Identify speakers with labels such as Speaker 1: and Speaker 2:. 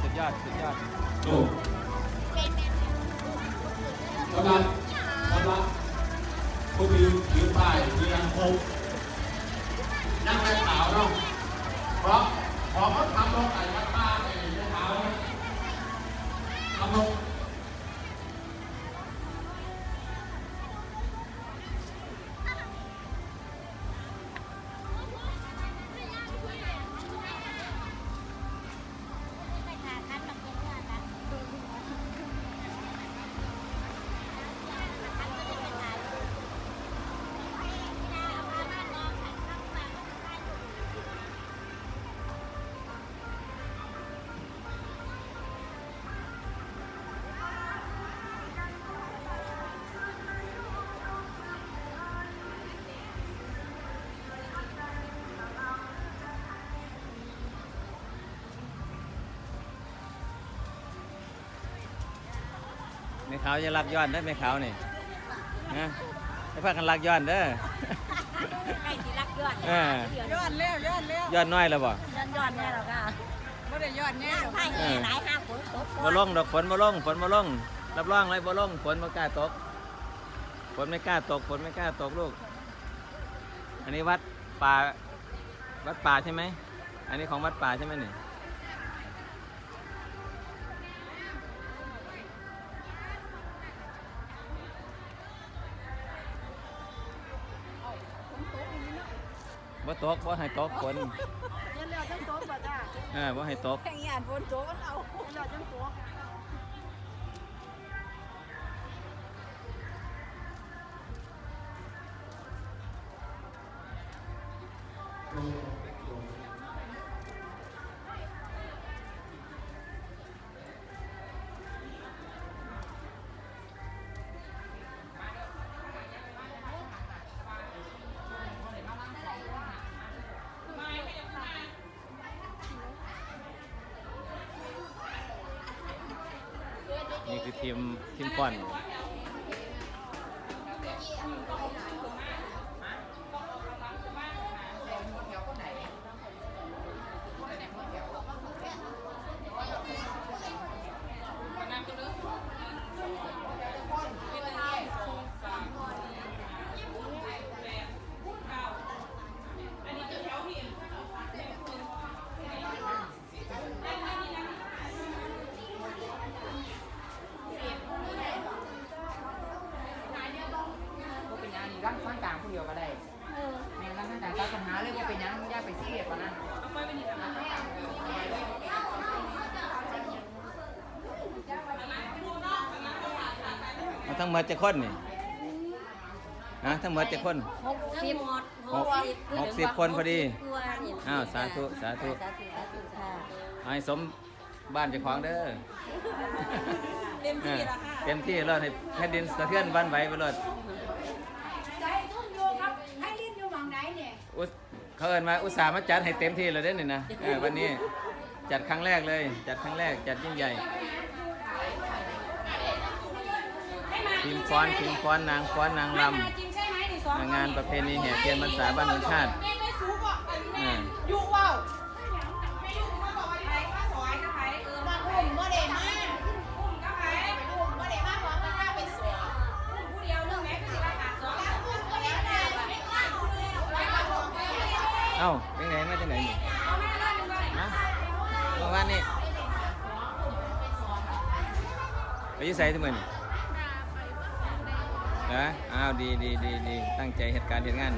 Speaker 1: สุดยอด สุดยอด
Speaker 2: โอ้กำลังกำลังคุณมีผิวปลายมีอังคงนั่งในขาวเนาะเพราะพอเขาทำลงใส่มาบ้านไอ้ขาวทำลง
Speaker 1: ไม่ขาวจะรักย้อนได้อไม่ขาวนี่นะให้พากันรักย้อนเด้อ
Speaker 3: ใกล้สิรักยอด
Speaker 1: เออ
Speaker 4: ย้อนแล้วย้อนแล้ว
Speaker 1: ย้อนน้อยแล้วบ่
Speaker 3: ยอดยอดแน่หรอกค่ะ
Speaker 4: ไม่ได้ย้อนแน่
Speaker 3: ย่างไผ่แง่หลายห้าฝนตก
Speaker 1: บ่ลงดอกฝนบ่ลงฝนบ่ลงรับรองเลยบ่ลงฝนบ่กล้าตกฝนไม่กล้าตกฝนไม่กล้าตกลูก อันนี้วัดป่าวัดป่าใช่ไหม อันนี้ของวัดป่าใช่ไหมนี่ บ่ตกบ่ให้ตกฝน
Speaker 4: ย้อนแล้วจังโต๊ะบ่จ้า
Speaker 1: เออบ่ให้ตก
Speaker 4: แข่งยานฝนโต๊ะเอาย้อนแล้วจังโต๊ะ
Speaker 1: นี่คือทีมทีมฟอน
Speaker 5: ร่างข้างกลางผู้เดียวก็ได้แม่งร่างข้างกลางตัดปัญหาเลยว่าเป็นหยังอย่าไปซีเรียสกว่านั้น
Speaker 1: เอาทั้งหมดจะคนนี่ฮะทั้งหมดจะคน
Speaker 3: หกสิบ
Speaker 1: หกหกสิบคนพอดี
Speaker 3: ตัวนี่
Speaker 1: อ้าวสาธุสาธุ
Speaker 3: สาธุสาธุค่ะ
Speaker 1: เอาให้สมบ้านเจ้าของเด้อ
Speaker 4: เต็มที่ละค่ะ
Speaker 1: เต็มที่รอดให้แผ่นดินสะเทือนบ้านไหวไปรอด
Speaker 4: ใจทุ่นอยู่ครับให้ลิ้นอยู่หวังไหนเนี่ย
Speaker 1: อุส เขาเอินมาอุตส่าห์มาจัดให้เต็มที่เลยเด้อนี่นะเออวันนี้จัดครั้งแรกเลย จัดครั้งแรกจัดยิ่งใหญ่ทีมฟ้อนทีมฟ้อนนางฟ้อนนางร
Speaker 4: จริงใช่ไหมนี่สองำ
Speaker 1: งานประเพณีแห่เทียนพรรษาบ้านเมืองชาติ เอ้าเป็นไงมาจากไหนนี่
Speaker 4: เอาแม่เล่าหนึ่งเลย
Speaker 1: ฮะเมื่อวานนี่ไปอยุ่ใส่ทุกมือนี่เหรออ้าวดีดีดีดีตั้งใจเหตุการณ์เหตุงาน